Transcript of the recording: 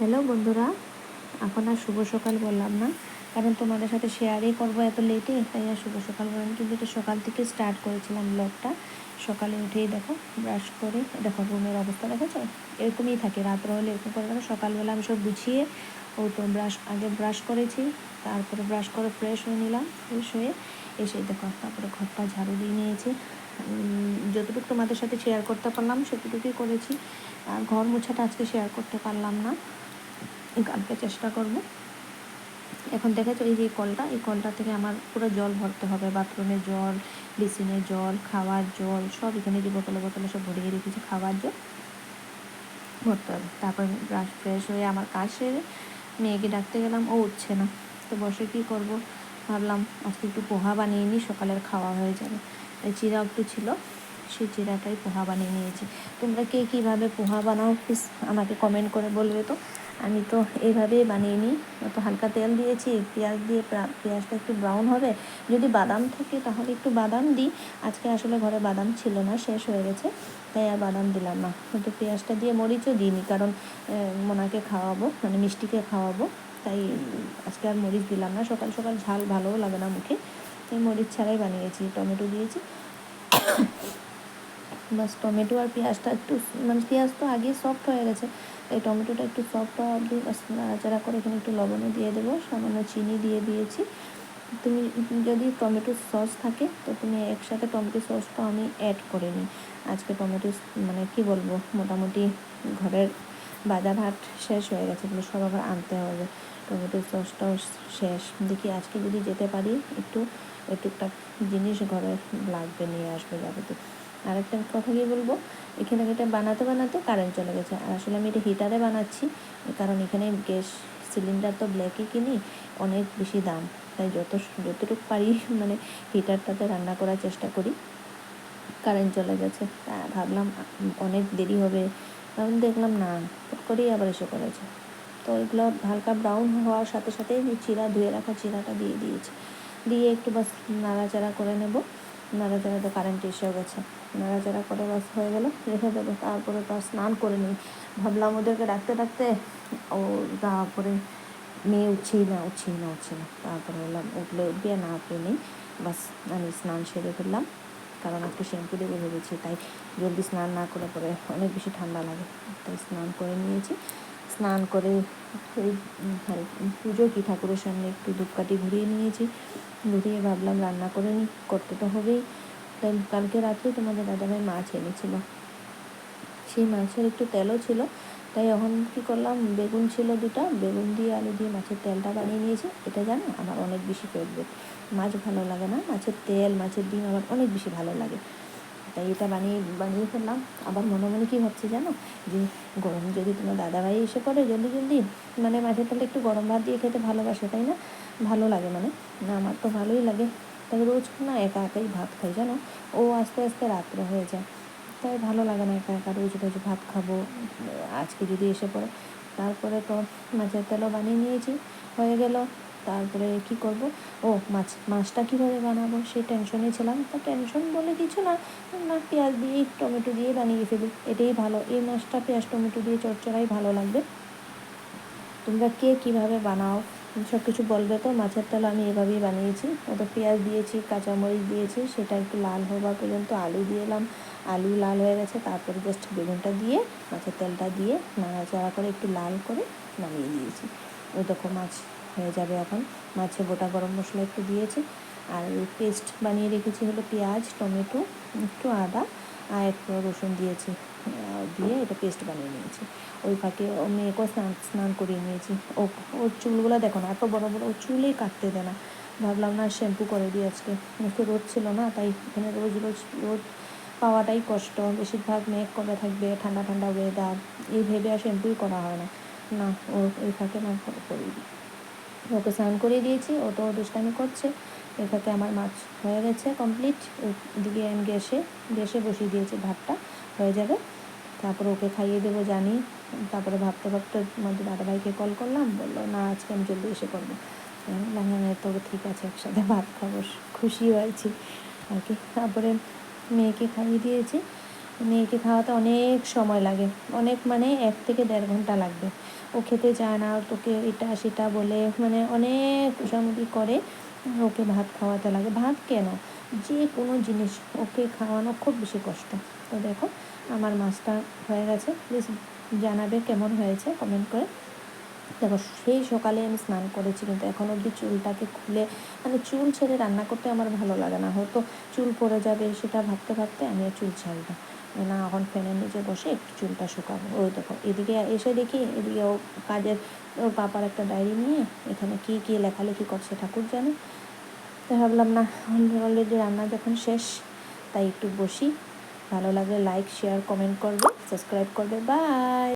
Hello বন্ধুরা, এখন আর শুভ সকাল বললাম না। কারণ তোমাদের সাথে শেয়ারই করব এত লেটে তাই আর শুভ সকাল বললাম কিন্তু এটা সকাল থেকে স্টার্ট করেছিলাম ব্লগটা সকালে উঠেই দেখো ব্রাশ করে, দেখো রুমের অবস্থা, দেখেছ? এরকমই থাকে, রাত্রে হলে এরকম করে দেখো। সকালবেলা আমি সব গুছিয়ে ও তো ব্রাশ আগে ব্রাশ করেছি, তারপরে ব্রাশ করে ফ্রেশ হয়ে নিলাম ফ্রেশ হয়ে এসে দেখো, তারপরে ঘরটা ঝাড়ু দিয়ে নিয়েছি। যতটুকু তোমাদের সাথে শেয়ার করতে পারলাম সেটুকুই করেছি। আর ঘর মোছাটা আজকে শেয়ার করতে পারলাম না। কালকে চেষ্টা করব। এখন দেখেছ, এই যে কলটা, এই কলটা থেকে আমার পুরো জল ভরতে হবে। বাথরুমে জল বেসিনের জল, খাওয়ার জল, সব এখানে যে বোতলে বোতলে সব ভরিয়ে রেখেছি, খাওয়ার জল ভরতে হবে। তারপর ব্রাশ ফ্রেশ হয়ে আমার কাজ সেরে মেয়েকে ডাকতে গেলাম, ও উঠছে না। তো বসে কী করব? ভাবলাম আজকে একটু পোহা বানিয়ে নিই, সকালের খাওয়া হয়ে যাবে। তাই চিরা একটু ছিল, সেই চিরাটাই পোহা বানিয়ে নিয়েছি। তোমরা কে কীভাবে পোহা বানাও প্লিজ আমাকে কমেন্ট করে বলবে তো। আমি তো এইভাবেই বানিয়ে নিই। অত হালকা তেল দিয়েছি, পেঁয়াজ দিয়ে পেঁয়াজটা একটু ব্রাউন হবে। যদি বাদাম থাকে তাহলে একটু বাদাম দিই। আজকে আসলে ঘরে বাদাম ছিল না, শেষ হয়ে গেছে। তাই আর বাদাম দিলাম না। কিন্তু পেঁয়াজটা দিয়ে মরিচও দিইনি, কারণ মোনাকে খাওয়াবো মানে মিষ্টিকে খাওয়াবো। তাই আজকে আর মরিচ দিলাম না। সকাল সকাল ঝাল ভালোও লাগে না মুখে। তাই মরিচ ছাড়াই বানিয়েছি, টমেটো দিয়েছি। বাস টমেটো আর পেঁয়াজটা একটু মানে পেঁয়াজ তো আগেই সফট হয়ে গেছে। তাই টমেটোটা একটু সফট হওয়া বাস নাড়াচাড়া করে এখানে একটু লবণও দিয়ে দেবো, সামান্য চিনি দিয়ে দিয়েছি। তুমি যদি টমেটো সস থাকে, তো তুমি একসাথে টমেটো সসটা আমি অ্যাড করে নিই। আজকে টমেটো মানে কি বলব, মোটামুটি ঘরের বাজার হাট শেষ হয়ে গেছে বলে সব আবার আনতে হবে। টমেটো সসটাও শেষ। দেখি আজকে যদি যেতে পারি, একটু টুকটাক জিনিস ঘরে লাগবে, নিয়ে আসবে যাবতীয়। আরেকটা কথা কি বলব? এখানে এটা বানাতে বানাতে কারেন্ট চলে গেছে। আর আসলে আমি এটা হিটারে বানাচ্ছি, কারণ এখানে গ্যাস সিলিন্ডার তো ব্ল্যাকই কিনি, অনেক বেশি দাম। তাই যত, যতটুকু পারি মানে হিটারটাতে রান্না করার চেষ্টা করি। কারেন্ট চলে গেছে। তা ভাবলাম, অনেক দেরি হবে। তখন দেখলাম, না করেই আবার এসে পড়েছে। তো এগুলো হালকা ব্রাউন হওয়ার সাথে সাথে আমি চিরা ধুয়ে রাখা চিরাটা দিয়ে দিয়েছি। দিয়ে একটু বাস নাড়াচাড়া করে নেব। নাড়াচাড়া তো কারেন্ট এসেও গেছে। নাড়াচাড়া করে বাস হয়ে গেল। রেখে দেবো, তারপরে তো স্নান করে নিই। ভাবলাম ওদেরকে ডাকতে ডাকতে ও তারপরে মেয়ে উঠছেই না উঠছেই না, উঠছে না। তারপরে বললাম, উঠলে উঠবে না উঠলে নেই। বাস আমি স্নান সেরে ফেললাম। কারণ একটু শ্যাম্পু দেবো ভেবেছি, তাই জলদি স্নান না করে পরে অনেক বেশি ঠান্ডা লাগে। তাই স্নান করে নিয়েছি। স্নান করে ওই পুজো কি ঠাকুরের সামনে একটু ধূপকাঠি ঘুরিয়ে নিয়েছি। ঘুরিয়ে ভাবলাম রান্না করে নি করতে তো হবেই। তাই কালকে রাত্রে তোমাদের দাদাভাই মাছ এনেছিল। সেই মাছের একটু তেলও ছিল, তাই এখন কী করলাম, বেগুন ছিল দুটো, বেগুন দিয়ে আলু দিয়ে মাছের তেলটা বানিয়ে নিয়েছি। এটা জানো, আমার অনেক বেশি ফেভারিট মাছ ভালো লাগে না, মাছের তেল, মাছের ডিম আমার অনেক বেশি ভালো লাগে। তাই এটা বানিয়ে বানিয়ে ফেললাম। আবার মনে মনে কী ভাবছি জানো? যে গরম যদি তোমার দাদাভাই এসে পড়ে জলদি জলদি। মানে মাছের তেলটা একটু গরম ভাত দিয়ে খেতে ভালোবাসে, তাই না? ভালো লাগে মানে। না, আমার তো ভালোই লাগে। তাই রোজ না একা একাই ভাত খাই, জানো? ও আস্তে আস্তে রাত্রে হয়ে যায়। তাই ভালো লাগে না একা একা রোজ রোজ ভাত খাব। আজকে যদি এসে পড়ে। তারপরে তো মাছের তেলও বানিয়ে নিয়েছি। হয়ে গেল। তারপরে কি করব? ও, মাছ, মাছটা কীভাবে বানাবো? সেই টেনশনে ছিলাম। তা টেনশন বলে কিছু না। না, পেঁয়াজ দিয়ে, টমেটো দিয়ে বানিয়ে ফেলি। এটাই ভালো। এই মাছটা পেঁয়াজ, টমেটো দিয়ে চড়চড়াই ভালো লাগবে। তোমরা কে কীভাবে বানাও? সব কিছু বলবে তো? মাছের তেল আমি এভাবেই বানিয়েছি। ওটা পেঁয়াজ দিয়েছি, কাঁচামরিচ দিয়েছি, সেটা একটু লাল হওয়া পর্যন্ত আলু দিয়ে এলাম। আলু লাল হয়ে গেছে। তারপরে জাস্ট বেগুনটা দিয়ে, মাছের তেলটা দিয়ে নাড়াচাড়া করে একটু লাল করে নামিয়ে দিয়েছি। ওই দেখো মাছ হয়ে যাবে এখন। মাছে গোটা গরম মশলা একটু দিয়েছি। আর পেস্ট বানিয়ে রেখেছি হলো পেঁয়াজ, টমেটো, একটু আদা, আর একটু রসুন দিয়েছি। দিয়ে এটা পেস্ট বানিয়ে নিয়েছি। ওই ফাঁকে ও মেয়েকেও স্নান স্নান করিয়ে নিয়েছি। ও ওর চুলগুলো দেখো না, এত বড় বড়, ও চুলেই কাটতে দেয় না। ভাবলাম না শ্যাম্পু করে দিই আজকে। একটু রোদ ছিল না, তাই এখানে রোজ রোজ, রোদ পাওয়াটাই কষ্ট। বেশিরভাগ মেঘ করে থাকবে, ঠান্ডা ঠান্ডা ওয়েদার এই ভেবে আর শ্যাম্পুই করা হয় না। না, ও এই ফাঁকে না করিয়ে দিই ওকে স্নান করিয়ে দিয়েছি, ও তো দুষ্টামি করছে। এটাতে আমার মাছ হয়ে গেছে কমপ্লিট এদিকে আমি গ্যাসে গ্যাসে বসিয়ে দিয়েছি ভাতটা, হয়ে যাবে। তারপরে ওকে খাইয়ে দেবো, জানি। তারপরে ভাবতে ভাবতে আমাদের দাদাভাইকে কল করলাম, বলল, না, আজকে আমি জলদি এসে করব। হ্যাঁ তো ঠিক আছে, একসাথে ভাত খাব, খুশি হয়েছি। আর কি, তারপরে মেয়েকে খাইয়ে দিয়েছি। মেয়েকে খাওয়াতে অনেক সময় লাগে, অনেক মানে এক থেকে দেড় ঘণ্টা লাগবে। ও খেতে চায় না, তোকে এটা সেটা বলে মানে অনেক খোসামুখি করে ওকে ভাত খাওয়াতে লাগে। ভাত কেন? যে কোনো জিনিস ওকে খাওয়ানো খুব বেশি কষ্ট। তো দেখো, আমার মাছটা হয়ে গেছে। প্লিজ জানাবে কেমন হয়েছে কমেন্ট করে। দেখো, সেই সকালে আমি স্নান করেছি, কিন্তু এখন অবধি চুলটাকে খুলে মানে চুল ছেড়ে রান্না করতে আমার ভালো লাগে না। হয়তো চুল পড়ে যাবে, সেটা ভাবতে ভাবতে আমি চুল ছাড়ি না। না এখন ফ্যানের নিচে বসে একটু চুলটা শুকাবো। ওই দেখো, এদিকে এসে দেখি, এদিকে ও কাজের ওর পাপার একটা ডায়েরি নিয়ে এখানে কি কি লেখালেখি করছে ঠাকুর জানে। তো ভাবলাম, না অলরেডি রান্না যখন শেষ, তাই একটু বসি। ভালো লাগলে লাইক শেয়ার কমেন্ট করবে সাবস্ক্রাইব করবে। বাই